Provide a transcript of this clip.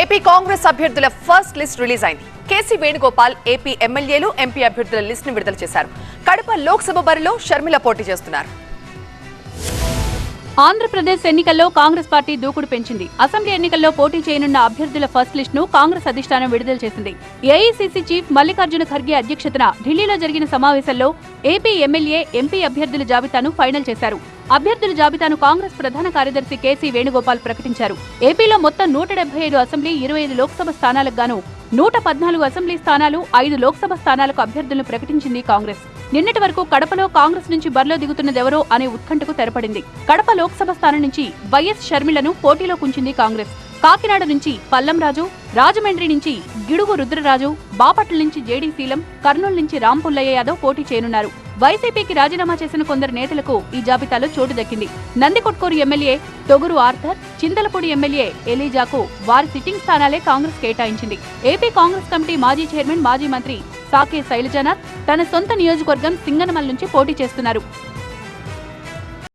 AP Congress అభ్యర్థుల first list release అయింది. KC Venugopal AP ఎమ్మెల్యేలు ఎంపీ అభ్యర్థుల లిస్ట్ను విడుదల చేశారు. కడప లోక్సభ బరిలో షర్మిల పోటీ చేస్తున్నారు. ఆంధ్రప్రదేశ్ ఎన్నికల్లో కాంగ్రెస్ పార్టీ దూకుడు పెంచింది. అసెంబ్లీ ఎన్నికల్లో పోటీ చేయనున్న అభ్యర్థుల ఫస్ట్ లిస్ట్ను కాంగ్రెస్ అధిష్టానం విడుదల చేసింది. ఏఐసీసీ చీఫ్ మల్లికార్జున ఖర్గే అధ్యక్షతన ఢిల్లీలో జరిగిన సమావేశంలో ఏపీ ఎమ్మెల్యే ఎంపీ అభ్యర్థుల జాబితాను ఫైనల్ చేశారు. అభ్యర్థుల జాబితాను కాంగ్రెస్ ప్రధాన కార్యదర్శి కేసీ వేణుగోపాల్ ప్రకటించారు. ఏపీలో మొత్తం నూట డెబ్బై ఐదు అసెంబ్లీ ఇరవై ఐదు లోక్సభ స్థానాలకు గాను నూట పద్నాలుగు అసెంబ్లీ స్థానాలు ఐదు లోక్సభ స్థానాలకు అభ్యర్థులను ప్రకటించింది కాంగ్రెస్. నిన్నటి వరకు కడపలో కాంగ్రెస్ నుంచి బరిలో దిగుతున్నదెవరో అనే ఉత్కంఠకు తెరపడింది. కడప లోక్సభ స్థానం నుంచి వైఎస్ షర్మిలను పోటీలో కుంచింది కాంగ్రెస్. కాకినాడ నుంచి పల్లంరాజు రాజమండ్రి నుంచి గిడుగు రుద్రరాజు బాపట్ల నుంచి జేడీ శీలం కర్నూలు నుంచి రాంపుల్లయ్య యాదవ్ పోటీ చేయనున్నారు. వైసీపీకి రాజీనామా చేసిన కొందరు నేతలకు ఈ జాబితాలో చోటు దక్కింది. Nandikotkur MLA Thoguru Arthur Chintalapudi MLA ఎలీజాకు వారి సిట్టింగ్ స్థానాలే కాంగ్రెస్ కేటాయించింది. ఏపీ కాంగ్రెస్ కమిటీ మాజీ చైర్మన్ మాజీ మంత్రి సాకే శైలజానాథ్ తన సొంత నియోజకవర్గం సింగనమల్ నుంచి పోటీ చేస్తున్నారు.